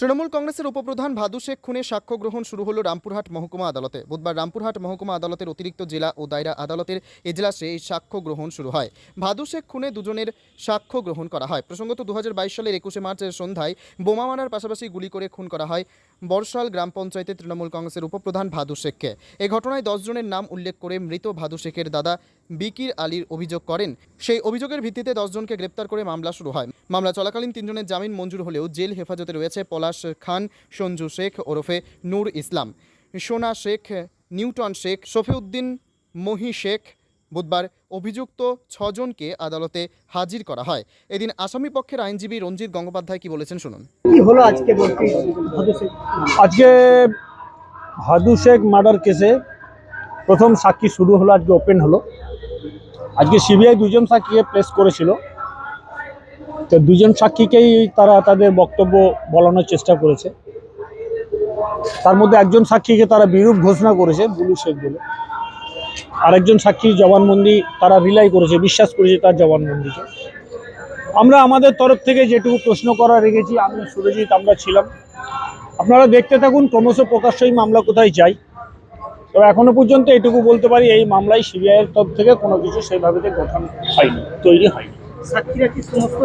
তৃণমূল কংগ্রেসের উপপ্রধান ভাদু শেখ খুনে সাক্ষ্য গ্রহণ শুরু হলো রামপুরহাট মহকুমা আদালতে। বুধবার রামপুরহাট মহকুমা আদালতের অতিরিক্ত জেলা ও দায়রা আদালতের এজলাসে এই সাক্ষ্য গ্রহণ শুরু হয়। ভাদু শেখ খুনে দুজনের সাক্ষ্য গ্রহণ করা হয়। প্রসঙ্গত দু হাজার বাইশ সালের একুশে মার্চের সন্ধ্যায় বোমা মারার পাশাপাশি গুলি করে খুন করা হয় বর্ষাল গ্রাম পঞ্চায়েতের তৃণমূল কংগ্রেসের উপপ্রধান ভাদু শেখকে। এই ঘটনায় দশ জনের নাম উল্লেখ করে মৃত ভাদু শেখের দাদা বিকির আলীর অভিযোগ করেন। সেই অভিযোগের ভিত্তিতে দশজনকে গ্রেপ্তার করে মামলা শুরু হয়। মামলা চলাকালীন তিনজনের জামিন মঞ্জুর হলেও জেল হেফাজতে রয়েছে পলাশ খান, সঞ্জু শেখ ওরফে নূর ইসলাম। সোনা শেখ, নিউটন শেখ, শফিউদ্দিন মহি শেখ বুধবার অভিযুক্ত ছজনকে আদালতে হাজির করা হয়। এদিন আসামি পক্ষের আইনজীবী রঞ্জিত গঙ্গোপাধ্যায় কি বলেছেন শুনুন। কি হলো আজকে আজকে ভাদু শেখ মার্ডার কেসে প্রথম সাক্ষী শুরু হলো, আজকে ওপেন হলো। আজকে সিবিআই দুজন সাক্ষীকে প্লেস করেছিল। তো দুজন সাক্ষীকেই তারা তাদের বক্তব্য বলানোর চেষ্টা করেছে। তার মধ্যে একজন সাক্ষীকে তারা বিরূপ ঘোষণা করেছে, বুলু শেখ বলে। আরেকজন সাক্ষী জবানবন্দি তারা রিলাই করেছে, বিশ্বাস করেছে তার জবানবন্দিকে। আমরা আমাদের তরফ থেকে যেটুকু প্রশ্ন করা রেখেছি, আমি সুরজিৎ আমরা ছিলাম। আপনারা দেখতে থাকুন, ক্রমশ প্রকাশ্যই মামলা কোথায় যাই তো এখনও পর্যন্ত এটুকু বলতে পারি এই মামলায় সিবিআইয়ের তরফ থেকে কোনো কিছু সেইভাবে গঠন হয়নি তৈরি হয়নি। সাক্ষীরা সমস্ত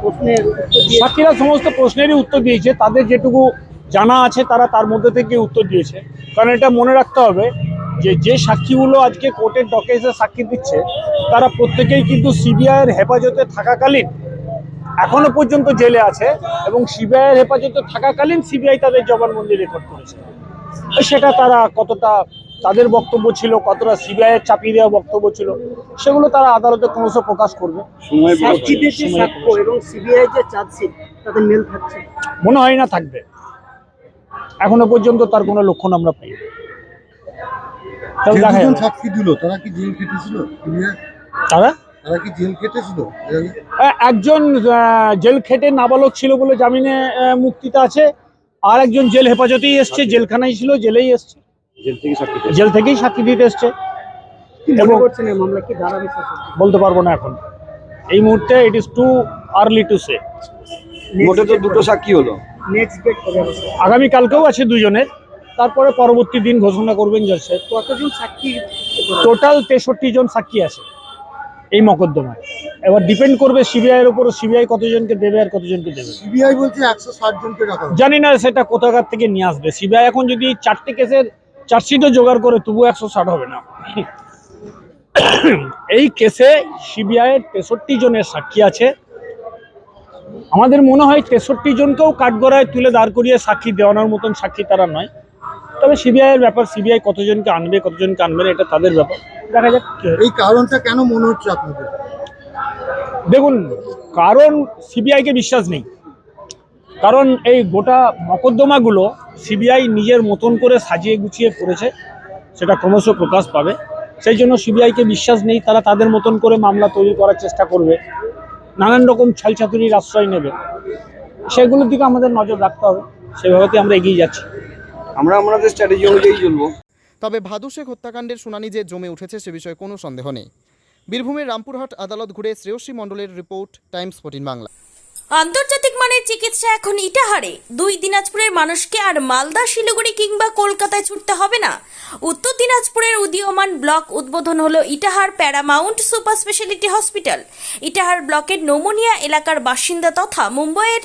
প্রশ্নের সাক্ষীরা সমস্ত প্রশ্নেরই উত্তর দিয়েছে তাদের যেটুকু জানা আছে তারা তার মধ্যে থেকে উত্তর দিয়েছে। কারণ এটা মনে রাখতে হবে যে যে সাক্ষীগুলো আজকে কোর্টের ডকে এসে সাক্ষী দিচ্ছে তারা প্রত্যেকেই কিন্তু সিবিআইয়ের হেফাজতে থাকাকালীন এখনও পর্যন্ত জেলে আছে এবং সিবিআইয়ের হেফাজতে থাকাকালীন সিবিআই তাদের জবানবন্দি রেকর্ড করেছে। সেটা তারা কতটা তাদের বক্তব্য ছিল কতটা সিবিআইয়ের চাপিয়ে দেওয়া বক্তব্য ছিল সেগুলো তারা আদালতে ক্রমশ প্রকাশ করবে। সাক্ষীদের যে সাক্ষ্য এবং সিবিআই যে চার্জশিট তাদের মেল থাকছে মনে হয় না থাকবে। এখনও পর্যন্ত তার কোনো লক্ষণ আমরা পাই। সাক্ষী দিল তারা কি জেল কেটেছিল তারা? তারা কি জেল কেটেছিল এর আগে? আহ, একজন আহ, জেল খেটে নাবালক ছিল বলে জামিনে আহ, মুক্তিতে আছে। আর একজন জেল হেফাজতেই এসছে জেলখানায় ছিল জেলেই এসছে। জেল থেকেই সাক্ষী দিতে এসছে। এবং- বলতে পারব না এখন। এই মুহূর্তে it is too early to say মোটে তো দুটো সাক্ষী হলো। নেক্সট ডেট কবে হবে? স্যার? আগামী কালকেও আছে দুজনের। তারপরে পরবর্তী দিন ঘোষণা করবেন জজ সাহেব কতজন সাক্ষী? টোটাল তেষট্টি জন সাক্ষী আছে এই মকদ্দমায়। এবার ডিপেন্ড করবে সিবিআই এর উপর সিবিআই কতজনকে দেবে আর কতজনকে দেবে? সিবিআই বলছে একশো ষাট জনকে রাখা জানি না সেটা কোথাকার থেকে নিয়ে আসবে। সিবিআই এখন যদি চারটে কেসের চার্জশিটও জোগাড় করে তবু একশো ষাট হবে না। এই কেসে সিবিআই এর তেষট্টি জনের সাক্ষী আছে। আমাদের মনে হয় তেষট্টি জনকেও কাঠগড়ায় তুলে দাঁড় করিয়ে সাক্ষী দেওয়ানোর মতন সাক্ষী তারা নয়। তবে সিবিআই এর ব্যাপার সিবিআই কতজনকে আনবে কতজনকে আনবে না এটা তাদের ব্যাপার। দেখা যাক কি হয়। এই কারণটা কেন মনে হচ্ছে আপনাদের? দেখুন কারণ সিবিআইকে বিশ্বাস নেই। কারণ এই গোটা মকদ্দমাগুলো সিবিআই নিজের মতন করে সাজিয়ে গুছিয়ে করেছে সেটা ক্রমশ প্রকাশ পাবে। সেই জন্য সিবিআইকে বিশ্বাস নেই তারা তাদের মতন করে মামলা তৈরি করার চেষ্টা করবে। নানান রকম ছালচাতুরির আশ্রয় নেবে। সেগুলোর দিকে আমাদের নজর রাখতে হবে। সেভাবেই আমরা এগিয়ে যাচ্ছি। আমরা আমাদের স্ট্র্যাটেজি অনুযায়ী চলবো। তবে ভাদু শেখ হত্যাকাণ্ডের শুনানি যে জমে উঠেছে সে বিষয়ে কোনো সন্দেহ নেই। বীরভূমের রামপুরহাট আদালত ঘুরে শ্রেয়সী মণ্ডলের রিপোর্ট, টাইমস ফোর্টিন বাংলা। আন্তর্জাতিক মানের চিকিৎসা এখন ইটাহারে। দুই দিনাজপুরের মানুষকে আর মালদা, শিলিগুড়ি কিংবা কলকাতায় ছুটতে হবে না। উত্তর দিনাজপুরের উদীয়মান ব্লক উদ্বোধন হলো Itahar paramount super speciality hospital. Itahar ব্লকের নোমোনিয়া এলাকার বাসিন্দা তথা মুম্বাইয়ের